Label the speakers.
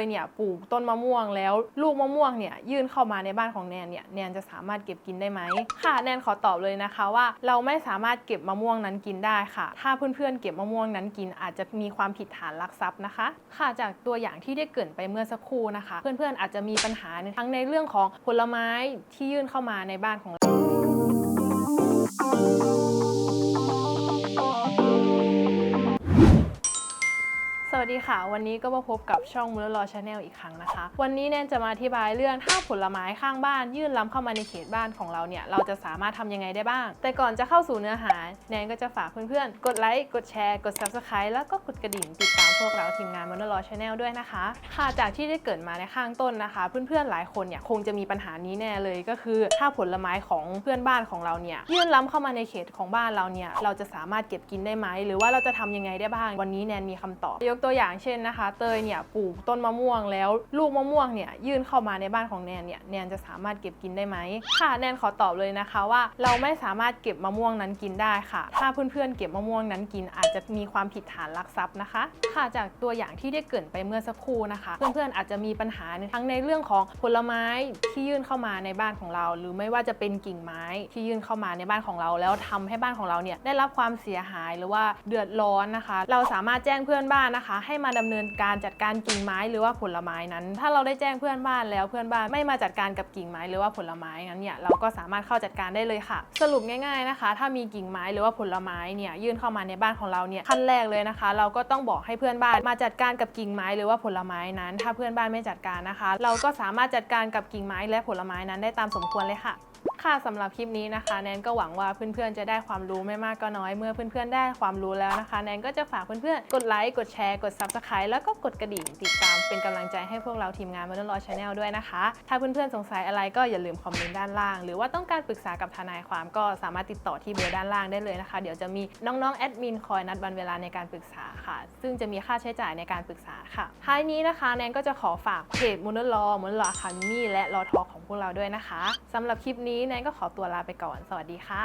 Speaker 1: ยเนี่ยปลูกต้นมะม่วงแล้วลูกมะม่วงเนี่ยยื่นเข้ามาในบ้านของแนนเนี่ยแนนจะสามารถเก็บกินได้ไหมค่ะแนนขอตอบเลยนะคะว่า เราไม่สามารถเก็บมะม่วงนั้นกินได้ค่ะ ถ้าเพื่อนๆเก็บมะม่วงนั้นกิน อาจจะมีความผิดฐานลักทรัพย์นะคะ ค่ะจากตัวอย่างที่ได้เกรินไปเมื่อสักครู่นะคะ เพื่อนๆอาจจะมีปัญหาทั้งในเรื่องของผลไม้ที่ยื่นเข้ามาในบ้านของเรา วัสดีค่ะ วันนี้ก็มาพบกับช่องมูลลอชาแนลอีกครั้งนะคะ วันนี้แนนจะมาอธิบายเรื่องถ้าผลไม้ข้างบ้าน ยื่นล้ำเข้ามาในเขตบ้านของเราเนี่ย เราจะสามารถทำยังไงได้บ้าง แต่ก่อนจะเข้าสู่เนื้อหา แนนก็จะฝากเพื่อนๆ กดไลค์กดแชร์กด subscribe แล้วก็กดกระดิ่งติดตามพวกเราทีมงานมูลลอชาแนลด้วยนะคะ ค่ะจากที่ได้เกิดมาในข้างต้นนะคะ เพื่อนๆหลายคนเนี่ยคงจะมีปัญหานี้แน่เลยก็คือ ถ้าผลไม้ของเพื่อนบ้านของเราเนี่ยยื่นล้ำเข้ามาในเขตของบ้านเราเนี่ยเราจะสามารถเก็บกินได้ไหมหรือว่าเราจะทำยังไงได้บ้าง วันนี้แนนมีคำตอบยกตัววอย่างเช่นนะคะ เตยเนี่ยปลูกต้นมะม่วงแล้วลูกมะม่วงเนี่ยยื่นเข้ามาในบ้านของแนนเนี่ยแนนจะสามารถเก็บกินได้ไหมค่ะแนนขอตอบเลยนะคะว่า เราไม่สามารถเก็บมะม่วงนั้นกินได้ค่ะ ถ้าเพื่อนๆเก็บมะม่วงนั้นกิน อาจจะมีความผิดฐานลักทรัพย์นะคะ ค่ะจากตัวอย่างที่ได้เกรินไปเมื่อสักครู่นะคะ เพื่อนๆอาจจะมีปัญหาทั้งในเรื่องของผลไม้ที่ยื่นเข้ามาในบ้านของเรา หรือไม่ว่าจะเป็นกิ่งไม้ที่ยื่นเข้ามาในบ้านของเรา แล้วทำให้บ้านของเราเนี่ยได้รับความเสียหายหรือว่าเดือดร้อนนะคะ เราสามารถแจ้งเพื่อนบ้านนะคะให้มาดำเนินการจัดการกิ่งไม้หรือว่าผลไม้นั้น ถ้าเราได้แจ้งเพื่อนบ้านแล้วเพื่อนบ้านไม่มาจัดการกับกิ่งไม้หรือว่าผลไม้นั้นเนี่ยเราก็สามารถเข้าจัดการได้เลยค่ะ สรุปง่ายๆนะคะ ถ้ามีกิ่งไม้หรือว่าผลไม้เนี่ยยื่นเข้ามาในบ้านของเราเนี่ยขั้นแรกเลยนะคะ เราก็ต้องบอกให้เพื่อนบ้านมาจัดการกับกิ่งไม้หรือว่าผลไม้นั้น ถ้าเพื่อนบ้านไม่จัดการนะคะ เราก็สามารถจัดการกับกิ่งไม้และผลไม้นั้นได้ตามสมควรเลยค่ะ ค่ะสำหรับคลิปนี้นะคะ แนนก็หวังว่าเพื่อนๆจะได้ความรู้ไม่มากก็น้อย เมื่อเพื่อนๆได้ความรู้แล้วนะคะ แนนก็จะฝากเพื่อนๆกดไลค์กดแชร์กด subscribe แล้วก็กดกระดิ่งติดตามเป็นกำลังใจให้พวกเราทีมงานมาดลอชาแนลด้วยนะคะ ถ้าเพื่อนๆสงสัยอะไรก็อย่าลืมคอมเมนต์ด้านล่าง หรือว่าต้องการปรึกษากับทนายความก็สามารถติดต่อที่เบอร์ด้านล่างได้เลยนะคะ เดี๋ยวจะมีน้องๆแอดมินคอยนัดวันเวลาในการปรึกษาค่ะ ซึ่งจะมีค่าใช้จ่ายในการปรึกษาค่ะท้ายนี้นะคะ แนนก็จะขอฝากเพจมูลลอมูลลอคาเดมี่และรอทอของพวกเราด้วยนะคะสำหรับคลิปนี้แนนก็ขอตัวลาไปก่อน สวัสดีค่ะ